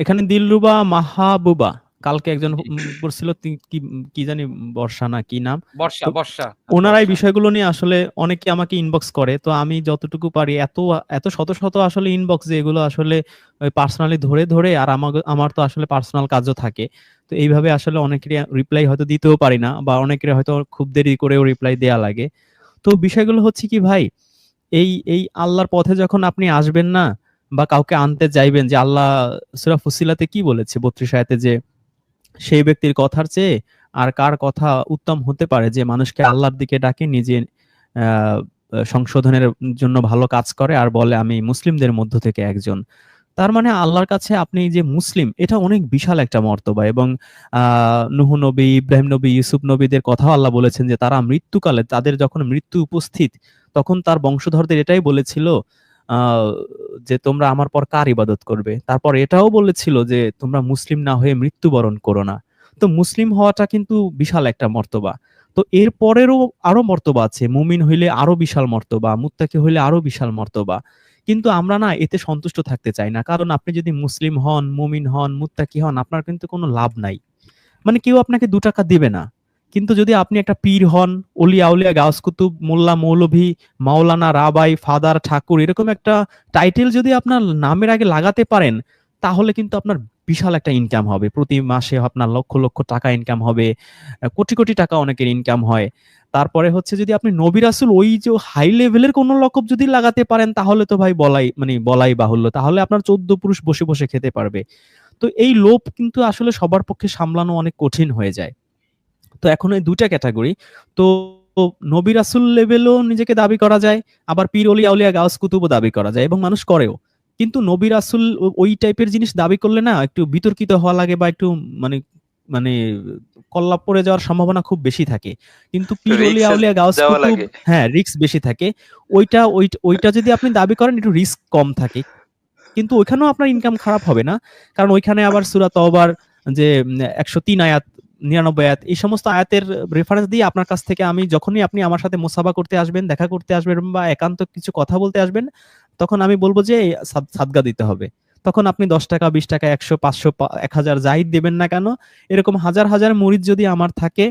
এখানে দিলরুবা মাহাবুবা। কালকে একজন করছিল কি জানি বর্ষা না কি নাম? বর্ষা বর্ষা। ওনারাই বিষয়গুলো নিয়ে আসলে অনেকে আমাকে ইনবক্স করে। তো আমি যতটুকু পারি এত এত শত শত আসলে ইনবক্স যে এগুলো আসলে পার্সোনালি ধরে ধরে আর আমার আমার তো আসলে পার্সোনাল কাজও থাকে। তো এইভাবে আসলে অনেকেরই রিপ্লাই হয়তো দিতেও পারি না বা অনেকের হয়তো খুব দেরি করেও রিপ্লাই দেয়া লাগে। তো বিষয়গুলো হচ্ছে কি ভাই এই এই আল্লাহর পথে যখন আপনি আসবেন না বা কাউকে আনতে চাইবেন যে আল্লাহ সুরা ফুসিলাতে কি বলেছে বত্রিশ আয়াতে যে, সেই ব্যক্তির কথার চেয়ে আর কার কথা উত্তম হতে পারে যে মানুষকে আল্লাহর দিকে ডাকে, নিজে সংশোধনের জন্য ভালো কাজ করে আর বলে, আমি মুসলিমদের মধ্য থেকে একজন? তার মানে আল্লাহর কাছে আপনি যে মুসলিম, এটা অনেক বিশাল একটা মর্তবা এবং, আহ, নুহ নবী, ইব্রাহিম নবী, ইউসুফ নবীদের কথাও আল্লাহ বলেছেন যে তারা মৃত্যুকালে, তাদের যখন মৃত্যু উপস্থিত, তখন তার বংশধরদের এটাই বলেছিল যে তোমরা আমার পর কার ইবাদত করবে? তারপর এটাও বলেছিল যে তোমরা মুসলিম না হয়ে মৃত্যুবরণ করো না। তো মুসলিম হওয়াটা কিন্তু বিশাল একটা মর্তবা। তো এর পরেরও আরও মর্তবা আছে। মুমিন হইলে আরও বিশাল মর্তবা, মুত্তাকি হইলে আরও বিশাল মর্তবা। কিন্তু আমরা না এতে সন্তুষ্ট থাকতে চাই না। কারণ আপনি যদি মুসলিম হন, মুমিন হন, মুত্তাকি হন, আপনার কিন্তু কোনো লাভ নাই। মানে কেউ আপনাকে দু টাকা দিবে না। কিন্তু যদি আপনি একটা পীর হন অলিয়া উলিয়া গাউস কুতুব, মোল্লা, মৌলভী, মাওলানা, রাবাই, ফাদার, ঠাকুর, এরকম একটা টাইটেল যদি আপনার নামের আগে লাগাতে পারেন, তাহলে কিন্তু আপনার বিশাল একটা ইনকাম হবে। প্রতি মাসে আপনার লক্ষ লক্ষ টাকা ইনকাম হবে কোটি কোটি টাকা অনেকের ইনকাম হয়। তারপরে হচ্ছে যদি আপনি নবী রাসুল ওই যে হাই লেভেলের কোন লকব যদি লাগাতে পারেন, তাহলে তো ভাই বলাই মানে বলাই বাহুল্য। তাহলে আপনার চোদ্দ পুরুষ বসে বসে খেতে পারবে। তো এই লোভ কিন্তু আসলে সবার পক্ষে সামলানো অনেক কঠিন হয়ে যায়। তো এখন এই দুইটা ক্যাটাগরি তো নবী রাসুল লেভেলও নিজেকে দাবি করা যায় আবার পীর অলি আউলিয়া গাউস কুতুবও দাবি করা যায় এবং মানুষ করেও। কিন্তু নবী রাসুল ওই টাইপের জিনিস দাবি করলে না একটু বিতর্কিত হওয়া লাগে বা একটু মানে মানে কল্লাপ পড়ে যাওয়ার সম্ভাবনা খুব বেশি থাকে। কিন্তু পীর অলি আউলিয়া গাউস কুতুব হ্যাঁ রিস্ক বেশি থাকে। ওইটা ওইটা যদি আপনি দাবি করেন একটু রিস্ক কম থাকে। কিন্তু ওইখানেও আপনার ইনকাম খারাপ হবে না। কারণ ওইখানে আবার সুরা তওবার যে একশো তিন আয়াত নিরানব্বই আয়াত, এই সমস্ত আয়াতের রেফারেন্স দিয়ে আপনার কাছ থেকে আমি যখনই আপনি আমার সাথে মোসাবা করতে আসবেন, দেখা করতে আসবেন বা একান্ত কিছু কথা বলতে আসবেন, তখন আমি বলব যে সাদগা দিতে হবে। তখন আপনি দশ টাকা, বিশ টাকা, একশো, পাঁচশো এক হাজার যাই দেবেন না কেন, এরকম হাজার হাজার মরিচ যদি আমার থাকে,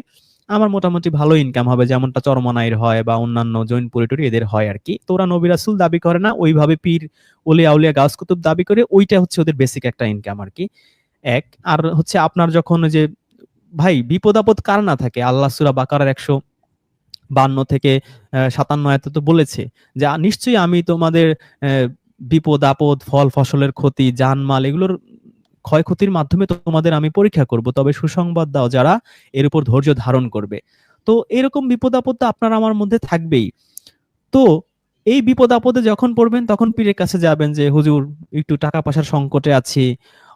আমার মোটামুটি ভালো ইনকাম হবে, যেমনটা চরমনাইয়ের হয় বা অন্যান্য জৈন পরিটরি এদের হয় আর কি। তো ওরা নবিরাসুল দাবি করে না, ওইভাবে পীর ওলিয়া আউলিয়া গাছ কুতুব দাবি করে, ওইটা হচ্ছে ওদের বেসিক একটা ইনকাম আর কি। এক, আর হচ্ছে আপনার যখন যে ভাই, বিপদ আপদ কার না থাকে? আল্লাহ সুরা বাকারার একশো বান্ন থেকে সাতান্ন এত তো বলেছে যে নিশ্চয়ই আমি তোমাদের বিপদ আপদ, ফল, ফসলের ক্ষতি, জানমাল এগুলোর ক্ষয়ক্ষতির মাধ্যমে তোমাদের আমি পরীক্ষা করব। তবে সুসংবাদ দাও যারা এর উপর ধৈর্য ধারণ করবে। তো এরকম বিপদ আপদ তো আপনার আমার মধ্যে থাকবেই। তো এই বিপদ আপদে যখন পড়বেন, তখন পীরের কাছে যাবেন যে, হুজুর, একটু টাকা পয়সার সংকটে আছি।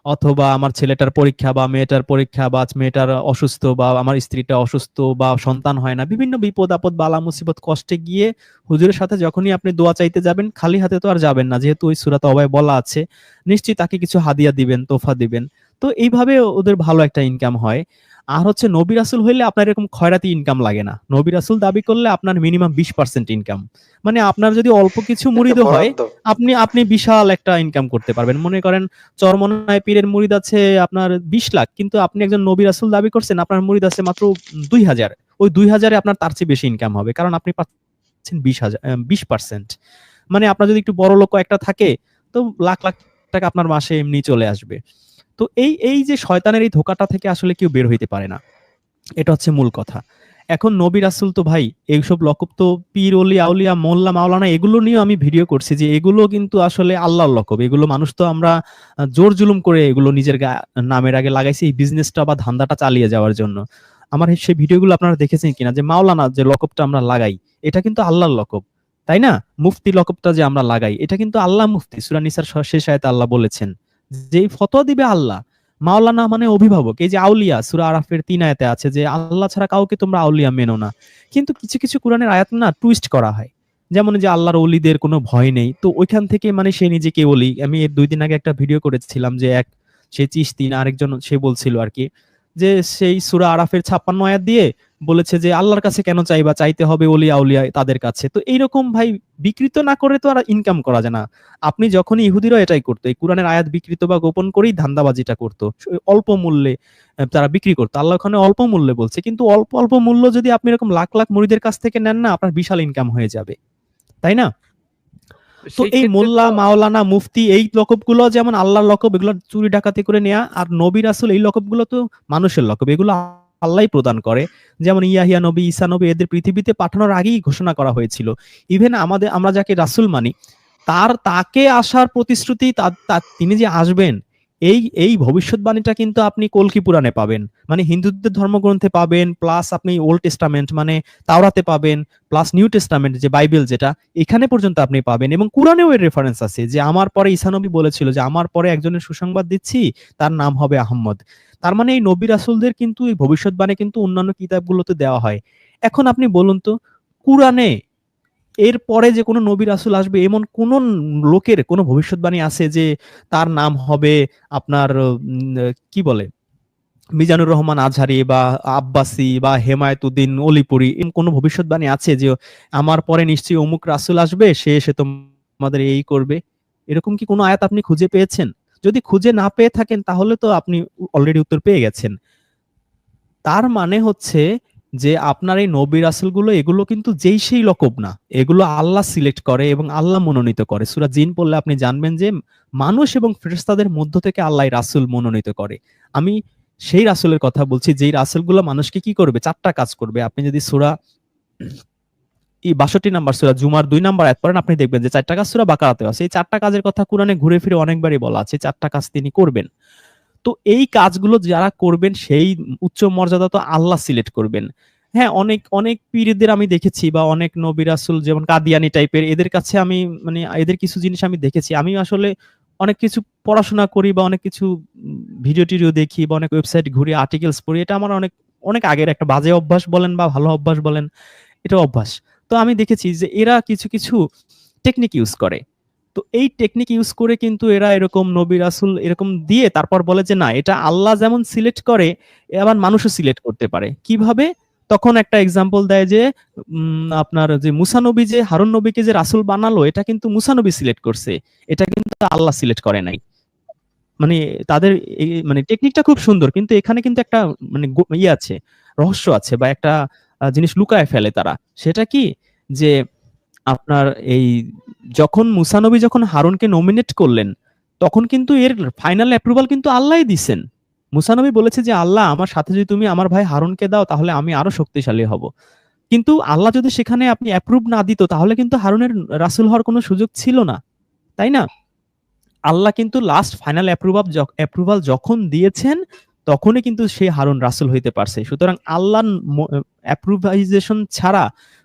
অথবা আমার ছেলেটার পরীক্ষা বা মেয়েটার পরীক্ষা বা মেয়েটার অসুস্থ বা আমার স্ত্রীটা অসুস্থ বা সন্তান হয় না, বিভিন্ন বিপদ আপদ, বালা মুসিবত, কষ্টে গিয়ে হুজুরের সাথে যখনই আপনি দোয়া চাইতে যাবেন, খালি হাতে তো আর যাবেন না। যেহেতু ওই সুরাত অবায় বলা আছে, নিশ্চয়ই তাকে কিছু হাদিয়া দিবেন, তোফা দিবেন। তো এইভাবে ওদের ভালো একটা ইনকাম হয়। আর হচ্ছে নবী রাসুল হইলে আপনার এরকম খয়রাতি ইনকাম লাগে না। নবী রাসুল দাবি করলে আপনার মিনিমাম বিশ পার্সেন্ট ইনকাম মানে আপনার যদি অল্প কিছু মুড়িদ হয় আপনি আপনি বিশাল একটা ইনকাম করতে পারবেন। মনে করেন চরমনায় পীরের মুড়িদ আছে আপনার বিশ লাখ কিন্তু আপনি একজন নবী রাসুল দাবি করছেন আপনার মুড়িদ আছে মাত্র দুই হাজার। ওই দুই হাজারে আপনার তার চেয়ে বেশি ইনকাম হবে কারণ আপনি পাচ্ছেন বিশ হাজার বিশ পার্সেন্ট মানে আপনার যদি একটু বড় লোক একটা থাকে তো লাখ লাখ টাকা আপনার মাসে এমনি চলে আসবে। তো এই এই যে শয়তানের এই ধোকাটা থেকে আসলে কেউ বের হইতে পারে না। এটা হচ্ছে মূল কথা। এখন নবী রাসুল তো ভাই, এইসব লকব তো পীর, অলি, আউলিয়া, মোল্লা, মাওলানা, এগুলো নিয়েও আমি ভিডিও করছি যে এগুলো কিন্তু আসলে আল্লাহর লকব এগুলো মানুষ তো আমরা জোর জুলুম করে এগুলো নিজের নামের আগে লাগাইছি এই বিজনেসটা বা ধান্দাটা চালিয়ে যাওয়ার জন্য। আমার সেই ভিডিওগুলো আপনারা দেখেছেন কিনা? যে মাওলানা যে লকবটা আমরা লাগাই, এটা কিন্তু আল্লাহর লকব তাই না? মুফতি লকবটা যে আমরা লাগাই, এটা কিন্তু আল্লাহ মুফতি। সুরানিসার শেষ আয়তে আল্লাহ বলেছেন যে ফতোয়া দিবে আল্লাহ, মাওলানা মানে অভিভাবক। এই যে আউলিয়া, সুরা আরাফের তিন আয়াতে আছে যে, আল্লাহ ছাড়া কাউকে তোমরা আউলিয়া মেনো না। কিন্তু কিছু কিছু কোরআনের আয়াত না টুইস্ট করা হয়। যেমন যে আল্লাহর অলিদের কোনো ভয় নেই, তো ওইখান থেকে মানে সে নিজেকে অলি আমি এর দুই দিন আগে একটা ভিডিও করেছিলাম যে এক, সে চিস্তি না আরেকজন সে বলছিল আর কি যে, সেই সুরা আরাফের ছাপ্পান্ন আয়াত দিয়ে বলেছে যে আল্লাহর কাছে কেন চাইবা? চাইতে হবে অলিয়া উলিয়া তাদের কাছে। তো এইরকম ভাই বিকৃত না করে তো আর ইনকাম করা যায় না। আপনি যখনই ইহুদিরাও এটাই করতো এই কোরআনের আয়াত বিকৃত বা গোপন করেই ধান্দাবাজিটা করতো। অল্প মূল্যে তারা বিক্রি করতো। আল্লাহ ওখানে অল্প মূল্যে বলছে কিন্তু অল্প অল্প মূল্য যদি আপনি এরকম লাখ লাখ মুড়িদের কাছ থেকে নেন না আপনার বিশাল ইনকাম হয়ে যাবে। তাই না? তো এই মোল্লা মাওলানা মুফতি এই লকবগুলো যেমন আল্লাহর লকব এগুলো চুরি ডাকাতি করে নেয়া আর নবী রাসূল এই লকবগুলো তো মানুষের লকব এগুলো আল্লাহই প্রদান করে। যেমন ইয়াহিয়া নবী, ঈসা নবী এদের পৃথিবীতে পাঠানোর আগেই ঘোষণা করা হয়েছিল। ইভেন আমাদের, আমরা যাকে রাসুল মানি, তার, তাকে আসার প্রতিশ্রুতি তিনি যে আসবেন এই এই ভবিষ্যৎবাণীটা কিন্তু আপনি কলকি পুরাণে পাবেন। মানে হিন্দুদের ধর্মগ্রন্থে পাবেন প্লাস আপনি ওল্ড টেস্টামেন্ট মানে তাওরাতে পাবেন প্লাস নিউ টেস্টামেন্ট যে বাইবেল যেটা, এখানে পর্যন্ত আপনি পাবেন। এবং কোরআনেও এর রেফারেন্স আছে, যে আমার পরে ইসানবী বলেছিল যে আমার পরে একজনের সুসংবাদ দিচ্ছি, তার নাম হবে আহম্মদ। তার মানে এই নবী রাসূলদের কিন্তু এই ভবিষ্যৎবাণী কিন্তু অন্যান্য কিতাবগুলোতে দেওয়া হয়। এখন আপনি বলুন তো, কোরআনে এর পরে যে কোনো নবী রাসূল আসবে, এমন কোন লোকের কোনো ভবিষ্যৎবাণী আছে যে তার নাম হবে আপনার কি বলে, মিজানুর রহমান আজহারি বা আব্বাসি বা হেমায়তুদ্দিন অলিপুরি এরকম কোনো ভবিষ্যৎবাণী আছে যে আমার পরে নিশ্চয়ই অমুক রাসুল আসবে, সে এসে তোমাদের এই করবে? এরকম কি কোনো আয়াত আপনি খুঁজে পেয়েছেন? যদি খুঁজে না পেয়ে থাকেন, তাহলে তো আপনি অলরেডি উত্তর পেয়ে গেছেন। তার মানে হচ্ছে যে আপনার এই নবী রাসূলগুলো, এগুলো কিন্তু যেই সেই লকব না। এগুলো আল্লাহ সিলেক্ট করে এবং আল্লাহ মনোনীত করে। সুরা জিন পড়লে আপনি জানবেন যে মানুষ এবং ফেরেশতাদের মধ্য থেকে আল্লাহ রাসূল মনোনীত করে। আমি সেই রাসূলের কথা বলছি, যেই রাসূলগুলো মানুষকে কি করবে? চারটা কাজ করবে। আপনি যদি সুরা এই বাষট্টি নাম্বার, সুরা জুমার দুই নাম্বার আয়াত পড়েন, আপনি দেখবেন যে চারটা কাজ সুরা বাকারাতে আছে। এই চারটা কাজের কথা কোরআনে ঘুরে ফিরে অনেকবারই বলা আছে। চারটা কাজ তিনি করবেন। তো এই কাজগুলো যারা করবেন, সেই উচ্চ মর্যাদা তো আল্লাহ সিলেক্ট করবেন। হ্যাঁ অনেক অনেক পীরদের আমি দেখেছি বা অনেক নবী রাসূল যেমন কাদিয়ানি টাইপের এদের কাছে আমি মানে এদের কিছু জিনিস আমি দেখেছি। আমি আসলে অনেক কিছু পড়াশোনা করি বা অনেক কিছু ভিডিও টিডিও দেখি বা অনেক ওয়েবসাইট ঘুরি আর্টিকেলস পড়ি। এটা আমার অনেক অনেক আগের একটা বাজে অভ্যাস বলেন বা ভালো অভ্যাস বলেন, এটা অভ্যাস। তো আমি দেখেছি যে এরা কিছু কিছু টেকনিক ইউজ করে। তো এই টেকনিক ইউজ করে কিন্তু এরা এরকম নবী রাসুল এরকম দিয়ে তারপর বলে যে, না, এটা আল্লাহ যেমন সিলেক্ট করে আবার মানুষও সিলেক্ট করতে পারে। কীভাবে? তখন একটা এক্সাম্পল দেয় যে আপনার যে মুসানবী যে, হারুন নবীকে যে রাসূল বানালো, এটা কিন্তু মুসানবী সিলেক্ট করছে। এটা কিন্তু আল্লাহ সিলেক্ট করে নাই। মানে তাদের মানে টেকনিকটা খুব সুন্দর, কিন্তু এখানে কিন্তু একটা মানে ইয়ে আছে, রহস্য আছে বা একটা জিনিস লুকায় ফেলে তারা। সেটা কি? যে আপনার এই যখন মুসানবী যখন হারুনকে নমিনেট করলেন, তখন কিন্তু এর ফাইনাল অ্যাপ্রুভাল কিন্তু আল্লাহই দিছেন। মুসানবী বলেছে যে, আল্লাহ, আমার সাথে যদি তুমি আমার ভাই হারুনকে দাও, তাহলে আমি আরও শক্তিশালী হব। কিন্তু আল্লাহ যদি সেখানে আপনি অ্যাপ্রুভ না দিত, তাহলে কিন্তু হারুনের রাসুল হওয়ার কোনো সুযোগ ছিল না। তাই না? আল্লাহ কিন্তু লাস্ট ফাইনাল অ্যাপ্রুভাল অ্যাপ্রুভাল যখন দিয়েছেন, তখনই কিন্তু সে হারুন রাসুল হইতে পারছে। সুতরাং আল্লাহ অ্যাপ্রুভাইজেশন ছাড়া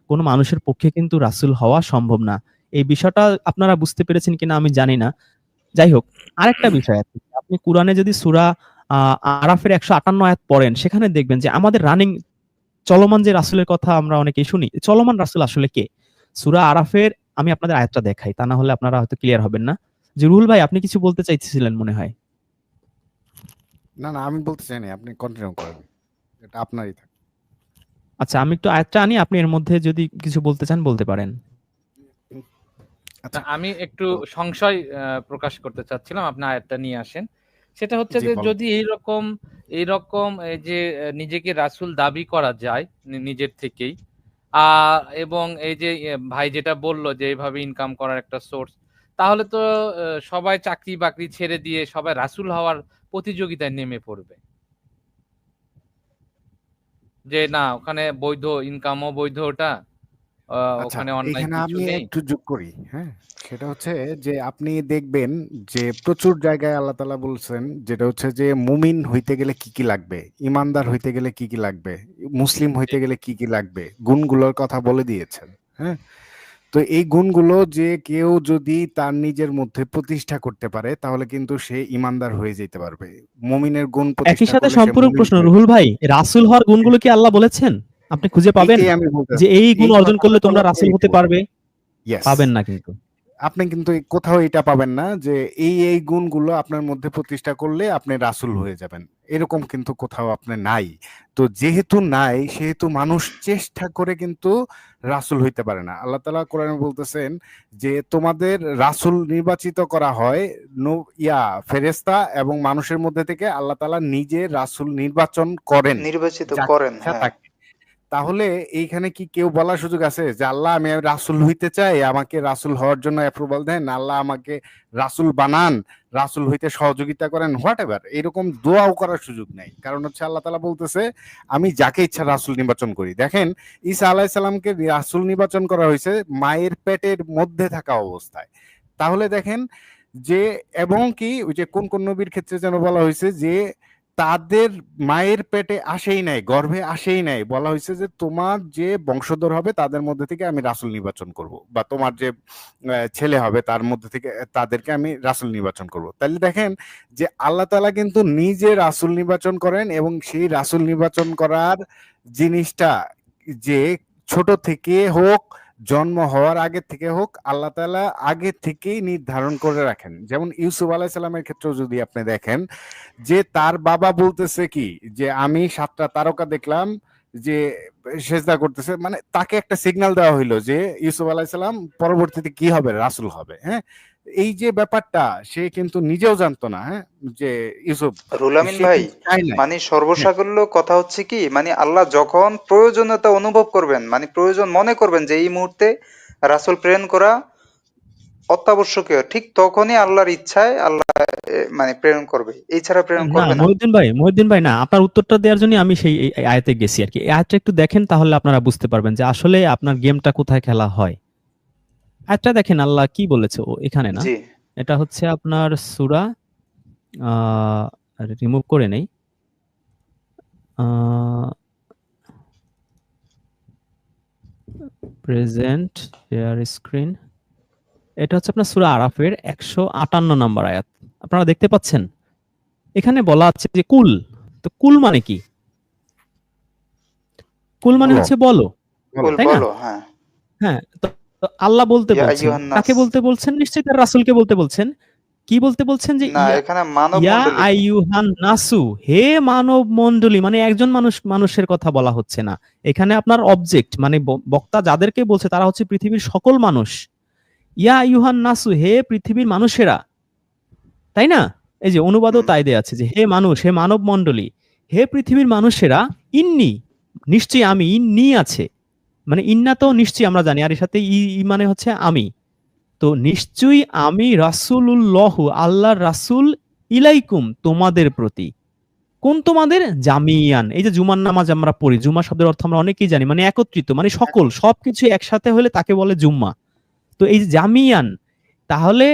কোনো মানুষের পক্ষে কিন্তু রাসূল হওয়া সম্ভব না। এই বিষয়টা আপনারা বুঝতে পেরেছেন কিনা আমি জানি না। যাই হোক, আরেকটা বিষয় আছে। আপনি কোরআনে যদি সূরা আরাফের একশো আটান্ন আয়াত পড়েন, সেখানে দেখবেন যে আমাদের রানিং চলমান যে রাসূলের কথা আমরা অনেকেই শুনি চলমান রাসুল আসলে কে? সুরা আরাফের, আমি আপনাদের আয়াতটা দেখাই, তা না হলে আপনারা হয়তো ক্লিয়ার হবেন না। যে রুহুল ভাই, আপনি কিছু বলতে চাইছিলেন মনে হয়? না না, আমি বলতে চাই না আপনি কন্টিনিউ করেন। এটা আপনারই থাক। আচ্ছা আমি একটু আয়াতটা আনি আপনি এর মধ্যে যদি কিছু বলতে চান বলতে পারেন। আচ্ছা আমি একটু সংশয় আহ, প্রকাশ করতে চাচ্ছিলাম আপনি আয়াতটা নিয়ে আসেন। সেটা হচ্ছে যে যদি এইরকম এইরকম এই যে নিজেকে রাসূল দাবি করা যায় নিজের থেকেই আহ, এবং এই যে ভাই যেটা বলল যে এইভাবে ইনকাম করার একটা সোর্স তাহলে তো আহ, সবাই চাকরি বাকরি ছেড়ে দিয়ে সবাই রাসূল হওয়ার প্রতিযোগিতায় নেমে পড়বে। যে না ওখানে বৈধ ইনকামও বৈধ ওটা আচ্ছা ওখানে অনলাইন এখানে আমি একটু যোগ করি হ্যাঁ? সেটা হচ্ছে যে আপনি দেখবেন যে প্রচুর জায়গায় আল্লাহ তালা বলছেন যেটা হচ্ছে যে মুমিন হইতে গেলে কি কি লাগবে? ইমানদার হইতে গেলে কি কি লাগবে? মুসলিম হইতে গেলে কি কি লাগবে? গুণগুলোর কথা বলে দিয়েছেন হ্যাঁ? তো এই গুণগুলো যে কেউ যদি তার নিজের মধ্যে প্রতিষ্ঠা করতে পারে তাহলে কিন্তু সে ইমানদার হয়ে যেতে পারবে। মুমিনের গুণ একই সাথে সম্পূর্ণ সম্পূরক প্রশ্ন রুহুল ভাই রাসুল হওয়ার গুণগুলো কি আল্লাহ বলেছেন? আপনি খুঁজে পাবেন? যে এই গুণ অর্জন করলে তোমরা রাসুল হতে পারবে? পাবেন না কিন্তু। আপনি কিন্তু কোথাও এটা পাবেন না যে এই এই গুণগুলো আপনার মধ্যে প্রতিষ্ঠা করলে আপনি রাসূল হয়ে যাবেন। এরকম কিন্তু কোথাও আপনি নাই। তো যেহেতু নাই সেহেতু মানুষ চেষ্টা করে কিন্তু রাসূল হইতে পারে না। আল্লাহ তালা কোরআনে বলতেছেন যে তোমাদের রাসূল নির্বাচিত করা হয় নু- ইয়া ফেরেশতা এবং মানুষের মধ্যে থেকে আল্লাহ তালা নিজে রাসূল নির্বাচন করেন। নির্বাচিত করেন। তাহলে এইখানে কি কেউ বলার সুযোগ আছে যে, আল্লাহ, আমি রাসূল হইতে চাই, আমাকে রাসূল হওয়ার জন্য অ্যাপ্রুভাল দেন, আল্লাহ আমাকে রাসূল বানান, রাসূল হইতে সহযোগিতা করেন হোয়াট এভার এরকম দোয়াও করার সুযোগ নেই। কারণ হচ্ছে আল্লাহ তালা বলতেছে, আমি যাকে ইচ্ছা রাসূল নির্বাচন করি। দেখেন, ঈসা আলাইহিস সালামকে রাসূল নির্বাচন করা হয়েছে মায়ের পেটের মধ্যে থাকা অবস্থায়। তাহলে দেখেন যে, এবং কি ওই যে কোন কোন নবীর ক্ষেত্রে যেন বলা হয়েছে যে তাদের মায়ের পেটে আসেই নাই, গর্ভে আসেই নাই। বলা হয়েছে যে তোমার যে বংশধর হবে, তাদের মধ্যে থেকে আমি রাসুল নির্বাচন করব। বা তোমার যে ছেলে হবে, তার মধ্যে থেকে তাদেরকে আমি রাসুল নির্বাচন করব। তাহলে দেখেন যে আল্লাহ তাআলা কিন্তু নিজে রাসুল নির্বাচন করেন এবং সেই রাসুল নির্বাচন করার জিনিসটা যে ছোট থেকে হোক জন্ম হওয়ার আগে থেকে হোক, আল্লাহ তালা আগে থেকেই নির্ধারণ করে রাখেন। যেমন ইউসুফ আলাহ সাল্লামের ক্ষেত্রেও যদি আপনি দেখেন, যে তার বাবা বলতেছে কি, যে আমি সাতটা তারকা দেখলাম, যে সেজদা করতেছে মানে তাকে একটা সিগনাল দেওয়া হইল যে ইউসুফ আলাহিসাল্লাম পরবর্তীতে কি হবে? রাসুল হবে হ্যাঁ? এই যে ব্যাপারটা সে কিন্তু নিজেও জানতো না হ্যাঁ? যে ইউসুফ রুলামিন ভাই। মানে সর্বসাকল্য কথা হচ্ছে কি মানে আল্লাহ যখন প্রয়োজনীয়তা অনুভব করবেন মানে প্রয়োজন মনে করবেন যে এই মুহূর্তে রাসূল প্রেরণ করা অত্যাবশ্যকীয় ঠিক তখনই আল্লাহর ইচ্ছায় আল্লাহ মানে প্রেরণ করবে। এছাড়া প্রেরণ করবে না। মহিউদ্দিন ভাই মহিউদ্দিন ভাই না আপনার উত্তরটা দেওয়ার জন্য আমি সেই আয়াতে গেছি আর কি। এই আয়াতটা একটু দেখেন তাহলে আপনারা বুঝতে পারবেন যে আসলে আপনার গেমটা কোথায় খেলা হয়। আয়াতটা দেখেন আল্লাহ কি বলেছে ও এখানে না? এটা হচ্ছে আপনার সুরা রিমুভ করে নেই। প্রেজেন্ট শেয়ার স্ক্রিন এটা হচ্ছে আপনার সুরা আরাফের একশো আটান্ন নম্বর আয়াত। আপনারা দেখতে পাচ্ছেন? এখানে বলা আছে যে কুল তো কুল মানে কি? কুল মানে হচ্ছে বলো। তাই না? হ্যাঁ। হ্যাঁ তো তো আল্লাহ বলতে বলছেন। কাকে বলতে বলছেন? নিশ্চয়ই তার রাসূলকে বলতে বলছেন। কি বলতে বলছেন যে না এখানে মানব ইয়া আইয়ুহান নাসু হে মানব মণ্ডলী মানে একজন মানুষ মানুষের কথা বলা হচ্ছে না। এখানে আপনার অবজেক্ট মানে বক্তা যাদেরকে বলছে তারা হচ্ছে পৃথিবীর সকল মানুষ। ইয়া আইয়ুহান নাসু হে পৃথিবীর মানুষেরা। তাই না? এই যে অনুবাদও তাই দেয়া আছে যে হে মানুষ হে মানব মণ্ডলী হে পৃথিবীর মানুষেরা ইন্নি নিশ্চয়ই আমি ইন্নি আছে। মানে ইন্না তো নিশ্চয়ই আমরা জানি, আর এর সাথে ই মানে হচ্ছে আমি। তো নিশ্চয়ই আমি রাসূলুল্লাহ, আল্লাহর রাসূল ইলাইকুম, তোমাদের প্রতি। কোন তোমাদের? জামিয়ান। এই যে জুমার নামাজ আমরা পড়ি, জুমা শব্দের অর্থ আমরা অনেকেই জানি মানে একত্রিত মানে সকল, সবকিছু একসাথে হলে তাকে বলে জুম্মা। তো এই জামিয়ান, তাহলে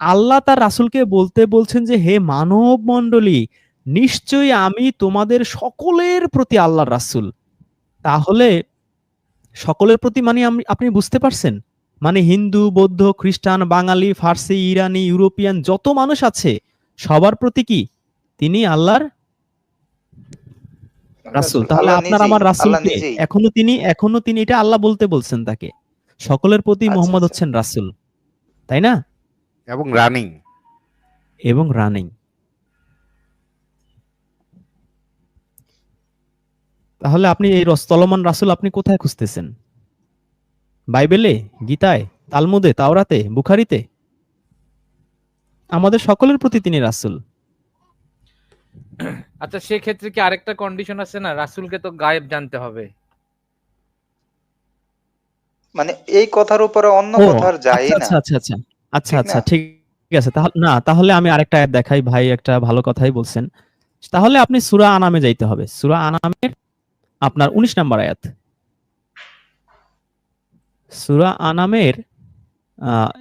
আল্লাহ তার রাসূলকে বলতে বলছেন যে, হে মানব মণ্ডলী নিশ্চয়ই আমি তোমাদের সকলের প্রতি আল্লাহর রাসূল। তাহলে সকলের প্রতি মানে আপনি বুঝতে পারছেন? মানে হিন্দু বৌদ্ধ খ্রিস্টান বাঙালি ফার্সি ইরানি ইউরোপিয়ান যত মানুষ আছে সবার প্রতি কি? তিনি আল্লাহর রাসূল। তাহলে আপনার আমার রাসূলকে নিজেই। এখনও তিনি এখনও তিনি এটা আল্লাহ বলতে বলছেন তাকে। সকলের প্রতি আচ্ছা, মোহাম্মদ আচ্ছা। হচ্ছেন রাসূল। তাই না? এবং রানিং। এবং রানিং। তাহলে আপনি এই চলমান রাসূল আপনি কোথায় খুঁজতেছেন? বাইবেলে? গীতায়? তালমুদে? তাওরাতে? বুখারিতে? আমাদের সকলের প্রতি তিনি রাসুল। আচ্ছা সেক্ষেত্রে কি আরেকটা কন্ডিশন আছে না? রাসূলকে তো গায়েব জানতে হবে। মানে এই কথার উপরে অন্য কথার যায় আচ্ছা না। আচ্ছা আচ্ছা আচ্ছা ঠিক আচ্ছা ঠিক আছে। তাহলে না তাহলে আমি আরেকটা দেখাই। ভাই একটা ভালো কথাই বলছেন। তাহলে আপনি সুরা আনামে যাইতে হবে। সুরা আনামের আপনার 19 নাম্বার আয়াত। সূরা আনামের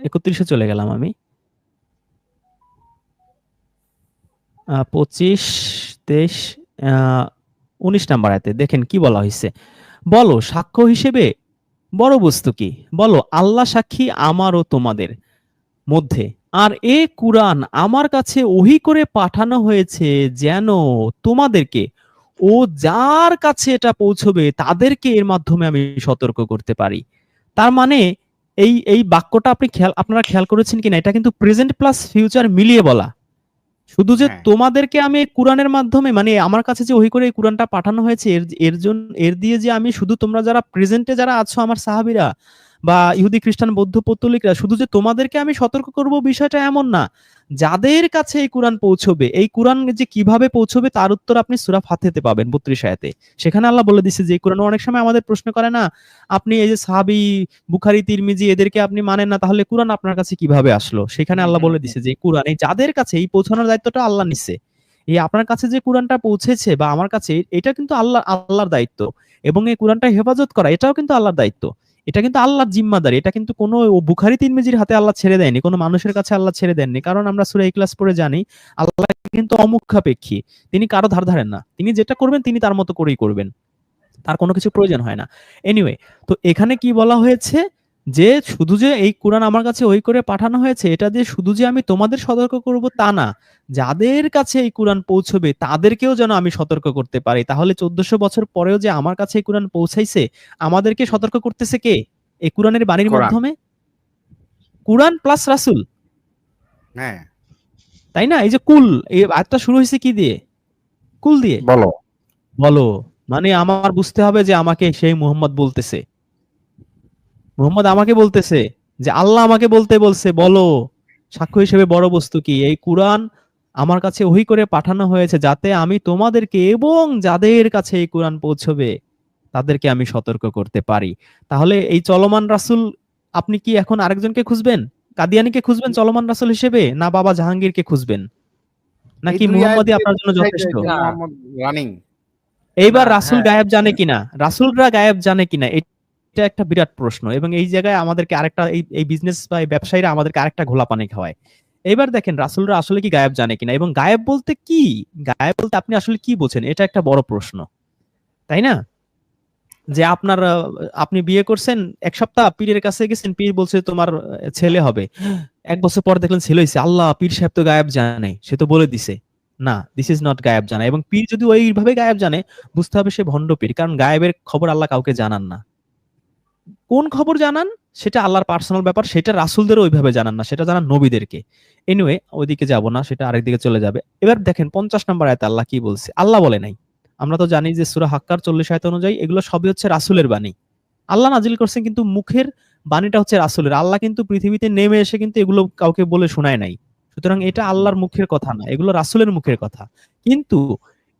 31 চলে গেলাম আমি। পঁচিশ 25 23 আহ, 19 নাম্বার আয়াতে দেখেন কি বলা হয়েছে বলো সাক্ষ্য হিসেবে বড় বস্তু কি? বলো আল্লাহ সাক্ষী আমার ও তোমাদের মধ্যে। আর এ কুরআন আমার কাছে ওহি করে পাঠানো হয়েছে যেন তোমাদেরকে ও যার কাছে এটা পৌঁছবে তাদেরকে এর মাধ্যমে আমি সতর্ক করতে পারি। তার মানে এই এই বাক্যটা আপনি খেয়াল আপনারা খেয়াল করেছেন কিনা? এটা কিন্তু প্রেজেন্ট প্লাস ফিউচার মিলিয়ে বলা। শুধু যে হ্যাঁ। তোমাদেরকে আমি কোরআনের মাধ্যমে মানে আমার কাছে যে ওই করে এই কোরআনটা পাঠানো হয়েছে এর এর জন্য এর দিয়ে যে আমি শুধু তোমরা যারা প্রেজেন্টে যারা আছো আমার সাহাবীরা বা ইহুদি খ্রিস্টান বৌদ্ধ পৌত্তলিকরা, শুধু যে তোমাদেরকে আমি সতর্ক করব বিষয়টা এমন না। যাদের কাছে এই কোরআন পৌঁছবে, এই কোরআন যে কীভাবে পৌঁছবে তার উত্তর আপনি সূরা ফাতিহাতে পাবেন 32 আয়াতে। সেখানে আল্লাহ বলে দিচ্ছে যে, এই কোরআন অনেক সময় আমাদের প্রশ্ন করে না, আপনি এই যে সাহাবী বুখারি, তিরমিজি এদেরকে আপনি মানেন না, তাহলে কোরআন আপনার কাছে কীভাবে আসলো? সেখানে আল্লাহ বলে দিচ্ছে যে কোরআন, এই যাদের কাছে এই পৌঁছানোর দায়িত্বটা আল্লাহ নিচ্ছে এই আপনার কাছে যে কোরআনটা পৌঁছেছে বা আমার কাছে, এটা কিন্তু আল্লাহ, আল্লাহর দায়িত্ব এবং এই কোরআনটা হেফাজত করা, এটাও কিন্তু আল্লাহর দায়িত্ব। এটা কিন্তু আল্লাহর জিম্মাদারি। এটা কিন্তু কোনো বুখারি তিন মেজির হাতে আল্লাহ ছেড়ে দেয়নি, কোনো মানুষের কাছে আল্লাহ ছেড়ে দেননি। কারণ আমরা সুরে ইখলাস পড়ে জানি, আল্লাহ কিন্তু অমুখাপেক্ষী। তিনি কারও ধার ধারেন না। তিনি যেটা করবেন, তিনি তার মতো করেই করবেন। তার কোনো কিছু প্রয়োজন হয় না। এনিওয়ে তো এখানে কি বলা হয়েছে? যে শুধু যে এই কোরআন আমার কাছে ওই করে পাঠানো হয়েছে এটা দিয়ে শুধু যে আমি তোমাদের সতর্ক করব তা না। যাদের কাছে এই কোরআন পৌঁছবে তাদেরকেও যেন আমি সতর্ক করতে পারি। তাহলে চোদ্দশো বছর পরেও যে আমার কাছে এই কোরআন পৌঁছাইছে আমাদেরকে সতর্ক করতেছে কে? এই কোরআনের বাণীর মাধ্যমে? কোরআন প্লাস রাসুল। হ্যাঁ। তাই না? এই যে কুল এই আয়াতটা শুরু হয়েছে কি দিয়ে? কুল দিয়ে? বলো। বলো। মানে আমার বুঝতে হবে যে আমাকে সেই মোহাম্মদ বলতেছে। মুহাম্মদ আমাকে বলতেছে যে আল্লাহ আমাকে বলতে বলছে বলো সাক্ষ্য হিসেবে বড় বস্তু কি? এই কুরআন আমার কাছে ওহি করে পাঠানো হয়েছে যাতে আমি তোমাদেরকে এবং যাদের কাছে এই কুরআন পৌঁছবে তাদেরকে আমি সতর্ক করতে পারি। তাহলে এই চলমান রাসূল আপনি কি এখন আরেকজনকে খুঁজবেন? কাদিয়ানিকে খুঁজবেন চলমান রাসূল হিসেবে না বাবা জাহাঙ্গীরকে খুঁজবেন? নাকি মুহাম্মদই আপনার জন্য যথেষ্ট? রানিং এইবার রাসূল হ্যাঁ। গায়েব জানে কিনা? রাসূলরা গায়েব জানে কিনা? এটা একটা বিরাট প্রশ্ন এবং এই জায়গায় আমাদেরকে আরেকটা, এই বিজনেস বা এই ব্যবসায়ীরা আমাদেরকে আরেকটা ঘোলা পানি খাওয়ায়। এবার দেখেন রাসূলরা আসলে কি গায়েব জানে কিনা এবং গায়েব বলতে কি? গায়েব বলতে আপনি আসলে কি বোঝেন? এটা একটা বড় প্রশ্ন। তাই না? যে আপনার, আপনি বিয়ে করছেন, এক সপ্তাহ পীরের কাছে গেছেন, পীর বলছে তোমার ছেলে হবে। এক বছর পর দেখলেন ছেলে হয়েছে আল্লাহ, পীর সাহেব তো গায়েব জানে, সে তো বলে দিছে। না দিস ইজ নট গায়েব জানা এবং পীর যদি ওইভাবে গায়েব জানে, বুঝতে হবে সে ভণ্ড পীর, কারণ গায়েবের খবর আল্লাহ কাউকে জানান না। কোন খবর জানান? সেটা আল্লাহর পার্সোনাল ব্যাপার, সেটা রাসূলদের ওইভাবে জানান না, সেটা জানান নবীদেরকে। এনিওয়ে ওইদিকে যাব না, সেটা আরেকদিকে চলে যাবে। এবার দেখেন, পঞ্চাশ নম্বর আয়াতে আল্লাহ কি বলছে? আল্লাহ বলে নাই। আমরা তো জানি যে সূরা হাক্কার চল্লিশ আয়াত অনুযায়ী এগুলো সবই হচ্ছে রাসূলের বাণী। আল্লাহ নাজিল করছেন কিন্তু মুখের বাণীটা হচ্ছে রাসূলের। আল্লাহ কিন্তু পৃথিবীতে নেমে এসে কিন্তু এগুলো কাউকে বলে শোনায় নাই। সুতরাং এটা আল্লাহর মুখের কথা না, এগুলো রাসূলের মুখের কথা। কিন্তু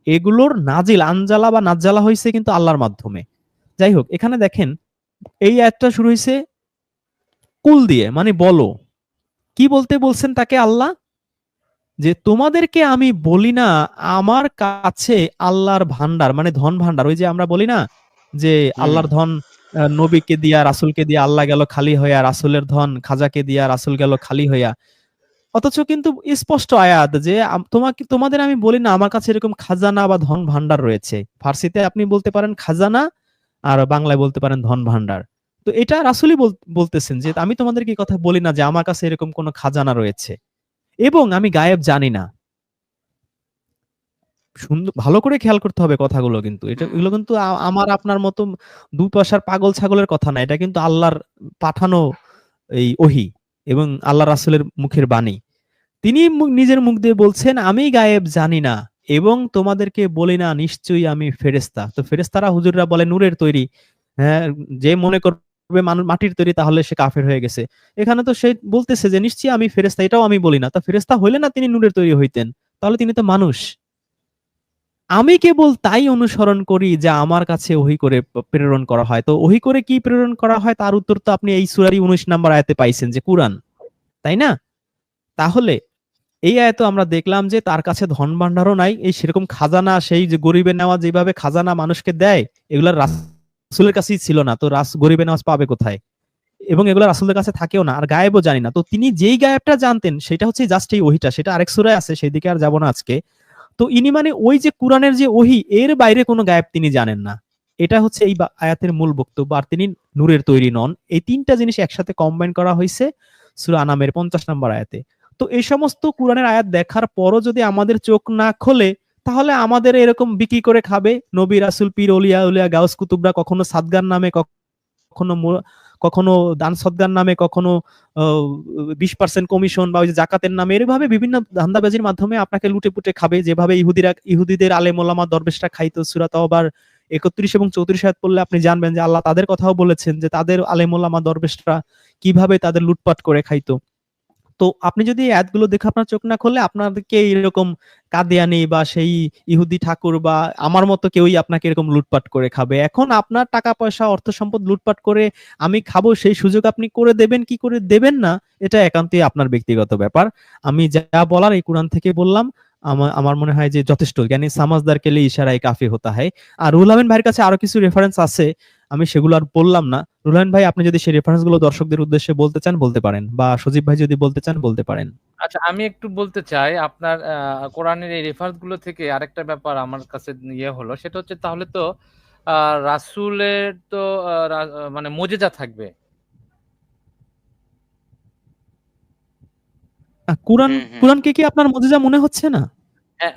এগুলোর নাজিল আনজালা বা নাজ্জালা হয়েছে কিন্তু আল্লাহর মাধ্যমে। যাই হোক, এখানে দেখেন এই আয়াতটা শুরু হয়েছে কুল দিয়ে মানে বলো। কি বলতে বলছেন তাকে আল্লাহ? যে তোমাদেরকে আমি বলি না আমার কাছে আল্লাহর ভান্ডার মানে ধন ভান্ডার ওই যে আমরা বলি না যে আল্লাহর ধন নবীকে দিয়া রাসূলকে দিয়া আল্লাহ গেল খালি হইয়া রাসুলের ধন খাজাকে দিয়া রাসুল গেল খালি হইয়া। অথচ কিন্তু স্পষ্ট আয়াত যে তোমাকে তোমাদের আমি বলি না আমার কাছে এরকম খাজানা বা ধন ভান্ডার রয়েছে। ফার্সিতে আপনি বলতে পারেন খাজানা আর বাংলায় বলতে পারেন ধন ভান্ডার তো এটা রাসূলই বল- বলতেছেন যে আমি তোমাদেরকে এই কথা বলি না যে আমার কাছে এরকম কোনো খাজানা রয়েছে। এবং আমি গায়েব জানি না। সুন্দর, ভালো করে খেয়াল করতে হবে কথাগুলো কিন্তু। এটা, এগুলো কিন্তু আমার আপনার মতো দু পয়সার পাগল ছাগলের কথা না। এটা কিন্তু আল্লাহর পাঠানো এই ওহি এবং আল্লাহ রাসূলের মুখের বাণী। তিনি নিজের মুখ দিয়ে বলছেন, আমি গায়েব জানি না। এবং তোমাদেরকে বলি না, নিশ্চয়ই আমি ফেরেস্তা তো ফেরেস্তারা হুজুররা বলে, নূরের তৈরি। হ্যাঁ যে মনে করবে মাটির তৈরি, তাহলে সে কাফের হয়ে গেছে। এখানে তো সে বলতেছে যে, নিশ্চয়ই আমি ফেরেস্তা এটাও আমি বলি না। তা ফেরেস্তা হইলে না তিনি নূরের তৈরি হইতেন? তাহলে তিনি তো মানুষ। আমি কেবল তাই অনুসরণ করি যা, আমার কাছে ওহি করে প্রেরণ করা হয়। তো ওহি করে কি প্রেরণ করা হয়? তার উত্তর তো আপনি এই সুরারি উনিশ নাম্বার আয়াতে পাইছেন যে, কোরআন। তাই না? তাহলে এই আয়াতে আমরা দেখলাম যে তার কাছে ধন ভান্ডারও নাই, এই সেরকম খাজানা, সেই যে গরিবের নেওয়া যেভাবে খাজানা মানুষকে দেয়, এগুলা রাসূলের কাছেই ছিল না। তো রাস, গরিবের নেওয়াজ পাবে কোথায়? এবং এগুলো রাসূলের কাছে থাকেও না, আর গায়েবও জানি না। তো তিনি যেই গায়েবটা জানতেন, সেটা হচ্ছে জাস্ট এই ওহিটা, সেটা আরেক সূরায় আছে সেই দিকে আর যাব না আজকে। তো ইনি মানে ওই যে কোরআনের যে ওহি, এর বাইরে কোনো গায়েব তিনি জানেন না। এটা হচ্ছে এই আয়াতের মূল বক্তব্য, আর তিনি নূরের তৈরি নন। এই তিনটা জিনিস একসাথে কম্বাইন করা হয়েছে সুরা আনামের পঞ্চাশ নম্বর আয়াতে। তো এই সমস্ত কোরআনের আয়াত দেখার পরও যদি আমাদের চোখ না খোলে, তাহলে আমাদের এরকম বিক্রি করে খাবে। নবী রাসুল, পীর, অলিয়া, উলিয়া, গাউস, কুতুবরা কখনো সাদগার নামে কখনো কখনো দান সদ্গার নামে, কখনো বিশ পার্সেন্ট কমিশন বা ওই জাকাতের নামে, এভাবে বিভিন্ন ধান্দাবাজির মাধ্যমে আপনাকে লুটে পুটে খাবে। যেভাবে ইহুদিরা, ইহুদিদের আলে আলেমোলামা দরবেশরা খাইতো সুরাত আবার একত্রিশ এবং চৌত্রিশ আয়াত পড়লে আপনি জানবেন যে আল্লাহ তাদের কথাও বলেছেন যে তাদের আলে আলেমোলামা দরবেশরা কীভাবে তাদের লুটপাট করে খাইতো। তো আপনি যদি এই অ্যাডগুলো দেখে আপনার চোখ না খুললে আপনাদেরকে এরকম কাদিয়ানি বা সেই ইহুদি ঠাকুর বা আমার মতো কেউই আপনাকে এরকম লুটপাট করে খাবে। এখন আপনার টাকা, পয়সা, অর্থ সম্পদ লুটপাট করে আমি খাব, সেই সুযোগ আপনি করে দেবেন কি করে? দেবেন না। এটা একান্তই আপনার ব্যক্তিগত ব্যাপার। আমি যা বলার এই কোরআন থেকে বললাম আমার মনে হয় যে যথেষ্ট। জ্ঞানী সামাজদার কেলে ইশারায় কাফি হতা হয়। আর রুহুল আমিন ভাইয়ের কাছে আরও কিছু রেফারেন্স আছে। আমি সেগুলো আর বললাম না। রুহুল আমিন ভাই আপনি যদি সেই রেফারেন্সগুলো দর্শকদের উদ্দেশ্যে বলতে চান বলতে পারেন। বা সজীব ভাই যদি বলতে চান বলতে পারেন। আচ্ছা আমি একটু বলতে চাই আপনার কোরআনের এই রেফারেন্সগুলো থেকে আরেকটা ব্যাপার আমার কাছে ইয়ে হলো সেটা হচ্ছে তাহলে তো আহ, রাসূলের তো আহ, মানে মজেজা থাকবে। কোরআন। কোরআনকে কি আপনার মজিজা মনে হচ্ছে না? হ্যাঁ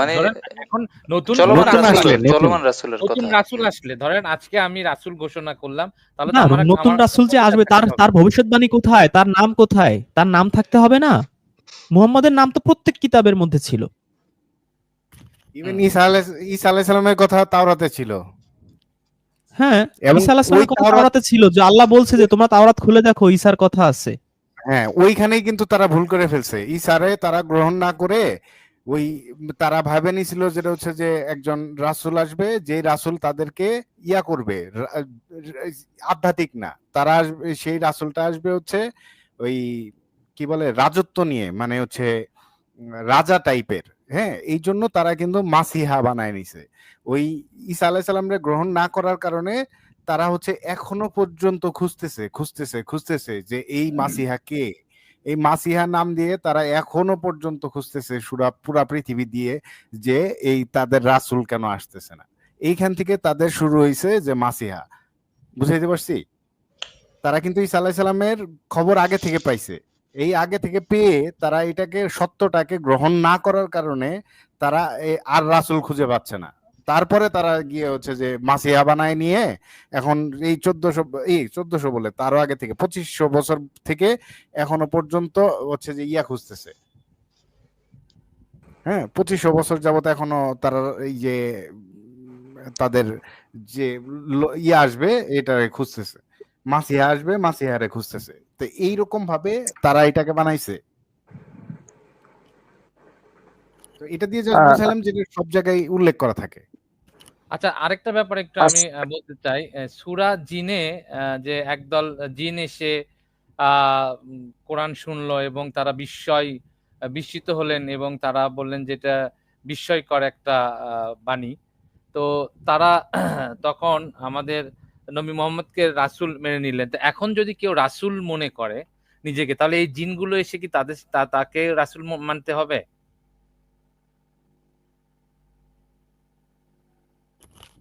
মানে ধরেন এখন নতুন চলমান নতুন রাসূল নতুন। চলমান রাসূলের নতুন কথা। রাসূল আসলে ধরেন আজকে আমি রাসূল ঘোষণা করলাম তাহলে তো না আমার নতুন রাসূল যে আসবে তার তার ভবিষ্যৎবাণী কোথায়? তার নাম কোথায়? তার নাম থাকতে হবে না? মুহাম্মাদের নাম তো প্রত্যেক কিতাবের মধ্যে ছিল। ইভেন ঈসা ঈসা আলাইহিস সালামের কথা তাওরাতে ছিল। হ্যাঁ এবং ঈসা আলাইহিস সালামের কথা তাওরাতে ছিল যে আল্লাহ বলছে যে তোমরা তাওরাত খুলে দেখো ঈসার কথা আছে। হ্যাঁ ওইখানেই কিন্তু তারা ভুল করে ফেলছে। ঈসারে তারা গ্রহণ না করে ওই তারা ভাবে নিছিল যেটা হচ্ছে যে একজন রাসুল আসবে যে রাসুল তাদেরকে ইয়া করবে আধ্যাত্মিক না। তারা সেই রাসুলটা আসবে হচ্ছে ওই কি বলে, রাজত্ব নিয়ে মানে হচ্ছে রাজা টাইপের হ্যাঁ? এই জন্য তারা কিন্তু মাসিহা বানায় নিছে। ওই ঈসা আলাইহিস সালামরে গ্রহণ না করার কারণে তারা হচ্ছে এখনও পর্যন্ত খুঁজতেছে খুঁজতেছে খুঁজতেছে যে এই মাসিহা কে? এই মাসিহা নাম দিয়ে তারা এখনও পর্যন্ত খুঁজতেছে সুরা পুরা পৃথিবী দিয়ে যে এই তাদের রাসূল কেন আসতেছে না। এইখান থেকে তাদের শুরু হয়েছে যে মাসিহা। বুঝাইতে পারছি? তারা কিন্তু ঈসা আলাইহিস সালামের খবর আগে থেকে পাইছে। এই আগে থেকে পেয়ে তারা এটাকে, সত্যটাকে গ্রহণ না করার কারণে তারা আর রাসূল খুঁজে পাচ্ছে না। তারপরে তারা গিয়ে হচ্ছে যে মাসিহা বানায় নিয়ে এখন এই চোদ্দশো এই চোদ্দশো বলে তারও আগে থেকে পঁচিশশো বছর থেকে এখনও পর্যন্ত হচ্ছে যে ইয়া খুঁজতেছে। হ্যাঁ পঁচিশশো বছর যাবত এখনও তারা এই যে তাদের যে ইয়ে আসবে এটা খুঁজতেছে। মাসিহা আসবে মাসিহারে খুঁজতেছে। তো এইরকম ভাবে তারা এটাকে বানাইছে। তো এটা দিয়ে বুঝালাম যে সব জায়গায় উল্লেখ করা থাকে। আচ্ছা আরেকটা ব্যাপার একটু আমি আচ্ছা। বলতে চাই। সূরা জিনে যে একদল জিন এসে কোরআন শুনলো এবং তারা বিস্ময় বিস্মিত হলেন এবং তারা বললেন যেটা বিস্ময়কর একটা আহ, বাণী। তো তারা তখন আমাদের নবী মোহাম্মদকে রাসূল মেনে নিলেন। তো এখন যদি কেউ রাসূল মনে করে নিজেকে তাহলে এই জিনগুলো এসে কি তাদের তাকে রাসূল মানতে হবে?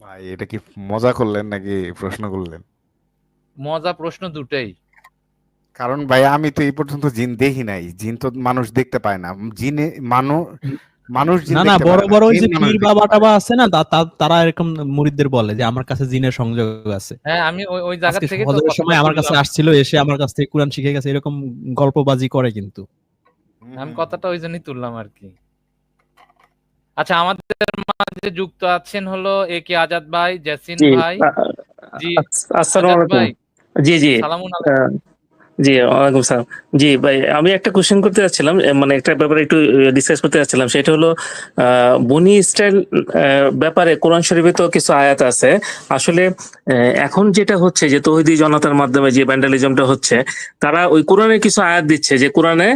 ভাই এটা কি মজা করলেন নাকি প্রশ্ন করলেন? মজা প্রশ্ন দুটোই। কারণ ভাই আমি তো এই পর্যন্ত জিন দেখি নাই। জিন তো মানুষ দেখতে পায় না। জিনে মানুষ মানুষ জিন না না বড় বড় ওই যে পীর বাবা টাবা আছে না তারা এরকম মুরিদদের বলে যে আমার কাছে জিনের সংযোগ আছে। হ্যাঁ আমি ওই ওই জায়গা থেকে হজরের সময় আমার কাছে। আসছিল এসে আমার কাছ থেকে কোরআন শিখে গেছে এরকম গল্পবাজি করে কিন্তু। আমি কথাটা ওই জন্যই তুললাম আর কি। আচ্ছা আমাদের মাঝে যুক্ত আছেন হলো এ কে আজাদ ভাই জেসিন ভাই। জি আসসালামু আলাইকুম। জি জি। সালামুন আলাইকুম। জি ওয়ালাইকুম সালাম জি ভাই আমি একটা কোশ্চেন করতে যাচ্ছিলাম মানে একটা ব্যাপারে একটু ডিসকাস করতে যাচ্ছিলাম সেটা হলো বনি ইসরায়েল আহ, ব্যাপারে কোরআন শরীফে তো কিছু আয়াত আছে। আসলে এখন যেটা হচ্ছে যে তৌহিদি জনতার মাধ্যমে যে ভ্যান্ডালিজমটা হচ্ছে তারা ওই কোরআনে কিছু আয়াত দিচ্ছে যে কোরআনে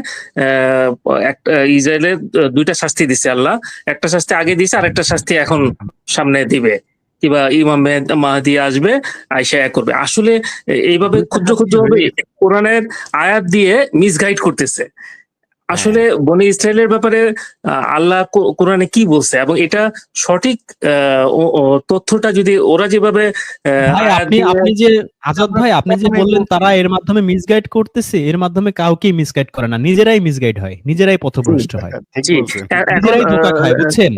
একটা ইসরায়েলের দুইটা শাস্তি দিচ্ছে আল্লাহ একটা শাস্তি আগে দিছে আর একটা শাস্তি এখন সামনে দিবে। কিংবা ইমাম মেহেদ- আসবে আয়সা এক করবে। আসলে এইভাবে ক্ষুদ্র ক্ষুদ্র ভাবে কোরআনের আয়াত দিয়ে মিসগাইড করতেছে। আসলে বনি ইসরায়েলের ব্যাপারে আল্লাহ কোরআনে কি বলছে? এবং এটা সঠিক তথ্যটা যদি ওরা যেভাবে আপনি আপনি যে আজাদ ভাই আপনি যে বললেন তারা এর মাধ্যমে মিসগাইড করতেছে এর মাধ্যমে কাউকেই মিসগাইড করে না। নিজেরাই মিসগাইড হয় নিজেরাই পথভ্রষ্ট হয়। এ- নিজেরাই ধোঁকা খায়, বুঝছেন?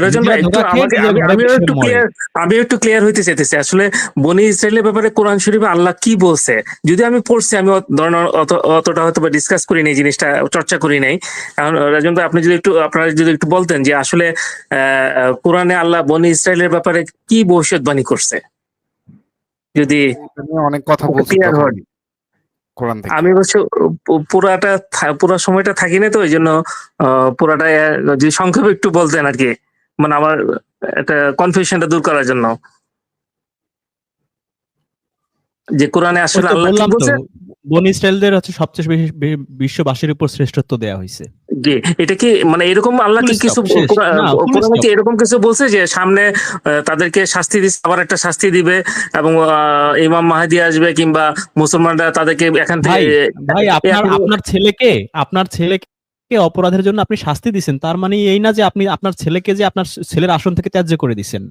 রাজন ভাই একটু আমাকে আমি আমিও একটু ক্লিয়ার আমি একটু ক্লিয়ার হইতে চাইতেছি। আসলে বনি ইসরায়েলের ব্যাপারে কোরআন শরীফে আল্লাহ কি বলছে? যদি আমি পড়ছি আমি ধরেন অত- অতটা হয়তো ডিসকাস করি নাই জিনিসটা চর্চা করি নাই। এখন রাজন ভাই আপনি যদি একটু আপনারা যদি একটু বলতেন যে আসলে কোরআনে আল্লাহ বনি ইসরায়েলের ব্যাপারে কি ভবিষ্যৎবাণী করছে? যদি অনেক কথা বলছি। কোরআন থেকে। আমি অবশ্য পুরাটা পুরা সময়টা থাকি না তো ওই জন্য পুরাটা যদি সংক্ষেপে একটু বলতেন আর কি মানে আমার একটা কনফিউশনটা দূর করার জন্য। যে কোরআনে আসলে আল্লাহ কি বলছে? বন ইসরায়েলদের হচ্ছে সবচেয়ে বেশি বিশ্ববাসীর উপর শ্রেষ্ঠত্ব দেয়া হয়েছে জি এটা কি মানে এরকম আল্লাহ কি কিছু কোরআনে কি এরকম কিছু বলছে যে সামনে তাদেরকে শাস্তি দিচ্ছে আবার একটা শাস্তি দিবে এবং ইমাম মাহাদি আসবে কিংবা মুসলমানরা তাদেরকে এখান থেকে ভাই আপনার আপনার ছেলেকে আপনার ছেলেকে অপরাধের জন্য আপনি শাস্তি দিচ্ছেন তার মানে এই না যে আপনি আপনার ছেলেকে যে আপনার ছেলের আসন থেকে ত্যায্য করে দিচ্ছেন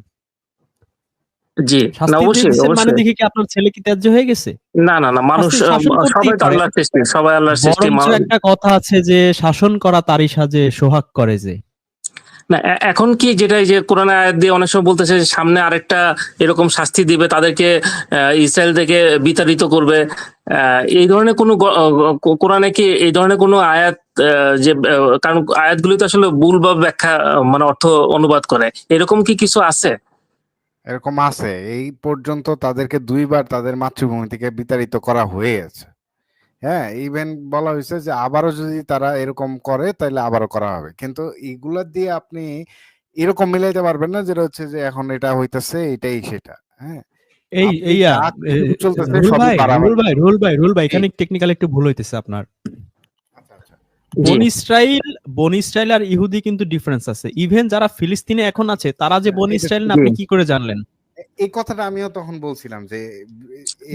জি না অবশ্যই মানে দেখি কি আপনার ছেলে কি ত্যায্য হয়ে গেছে? না না না মানুষ সবাই আল্লাহর সৃষ্টি সবাই আল্লাহর সৃষ্টি মানুষ- একটা কথা আছে যে শাসন করা তারই সাজে সোহাগ করে যে। না এখন কি যেটা যে কোরআন আয়াত দিয়ে অনেক সময় বলতেছে সামনে আরেকটা এরকম শাস্তি দিবে তাদেরকে ইসরায়েল থেকে বিতাড়িত করবে। আহ, এই ধরনের কোনো কো- কোরআনে কি এই ধরনের কোনো আয়াত যে কারণ আয়াতগুলি তো আসলে ভুল বা ব্যাখ্যা মানে অর্থ অনুবাদ করে। এরকম কি কিছু আছে? এরকম আছে। এই পর্যন্ত তাদেরকে দুইবার তাদের মাতৃভূমি থেকে বিতাড়িত করা হয়েছে। হ্যাঁ ইভেন বলা হয়েছে যে আবারও যদি তারা এরকম করে তাহলে আবারও করা হবে। কিন্তু এগুলা দিয়ে আপনি এরকম মিলাইতে পারবেন না যেটা হচ্ছে যে এখন এটা হইতেছে এটাই সেটা। হ্যাঁ। এই চলতেছে রুল ভাই। রুল ভাই রুল ভাই রুল ভাই এখানে টেকনিক্যাল একটু ভুল হইতেছে আপনার। বন ইসরাইল বন ইসরাইল আর ইহুদি কিন্তু ডিফারেন্স আছে। ইভেন যারা ফিলিস্তিনে এখন আছে তারা যে বন ইসরাইল না আপনি কি করে জানলেন? এই কথাটা আমিও তখন বলছিলাম যে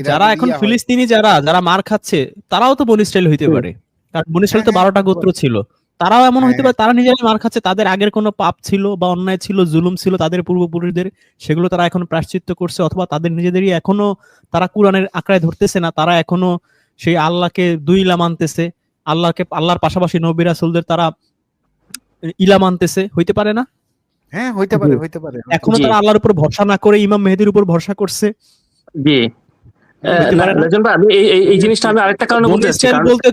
যারা এখন ফিলিস্তিনি যারা যারা মার খাচ্ছে তারাও তো বন ইসরাইল হইতে পারে। কারণ বন ইসরাইল তো হ্যাঁ, বারোটা হ্যাঁ, গোত্র ছিল। তারাও এমন হইতে হ্যাঁ। পারে তারা নিজেরাই মার খাচ্ছে তাদের আগের কোনো পাপ ছিল বা অন্যায় ছিল জুলুম ছিল তাদের পূর্বপুরুষদের সেগুলো তারা এখন প্রায়শ্চিত্ত করছে অথবা তাদের নিজেদেরই এখনও তারা কোরআনের আঁকড়ায় ধরতেছে না তারা এখনও সেই আল্লাহকে দুইলা মানতেছে আল্লাহকে আল্লাহর পাশাপাশি নবী রাসূলদের তারা ইলা মানতেছে হইতে পারে না? হ্যাঁ হইতে পারে হইতে পারে। এখনও। তারা আল্লাহর উপর ভরসা না করে ইমাম মেহেদির উপর ভরসা করছে। জি।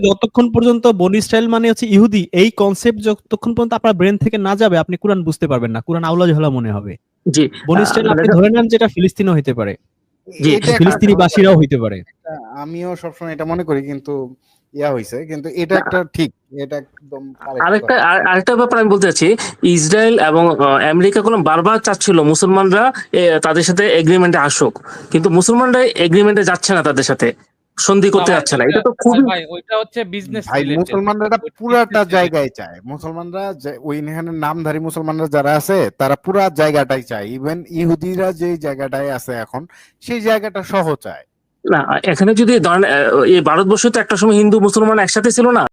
যতক্ষণ পর্যন্ত বনি ইসরায়েল মানে হচ্ছে ইহুদি এই কনসেপ্ট যতক্ষণ পর্যন্ত আপনার ব্রেন থেকে না যাবে আপনি কোরআন বুঝতে পারবেন না। কোরআন আউলা ঝালা মনে হবে। জি। বনি ইসরায়েল আপনি ধরে নেন যেটা ফিলিস্তিনও হইতে পারে। ফিলিস্তিনি বাসীরাও হইতে পারে। আমিও সবসময় এটা মনে করি কিন্তু ইয়া হইছে কিন্তু এটা একটা ঠিক এটা একদম আরেকটা আরেকটা ব্যাপার আমি বলতে চাচ্ছি ইসরায়েল এবং আমেরিকা কোনো বারবার চাচ্ছিল মুসলমানরা তাদের সাথে এগ্রিমেন্টে আসুক কিন্তু মুসলমানরা এগ্রিমেন্টে যাচ্ছে না তাদের সাথে সন্ধি করতে যাচ্ছে না। এটা তো খুবই ওইটা হচ্ছে বিজনেস ভাই মুসলমানরা পুরাটা জায়গায় চায় মুসলমানরা ওই এখানে নামধারী মুসলমানরা যারা আছে তারা পুরা জায়গাটাই চায়। ইভেন ইহুদিরা যে জায়গাটায় আছে এখন সেই জায়গাটা সহ চায়। না এখানে যদি ধরেন এই ভারতবর্ষ তো একটা সময় হিন্দু মুসলমান একসাথে ছিল না।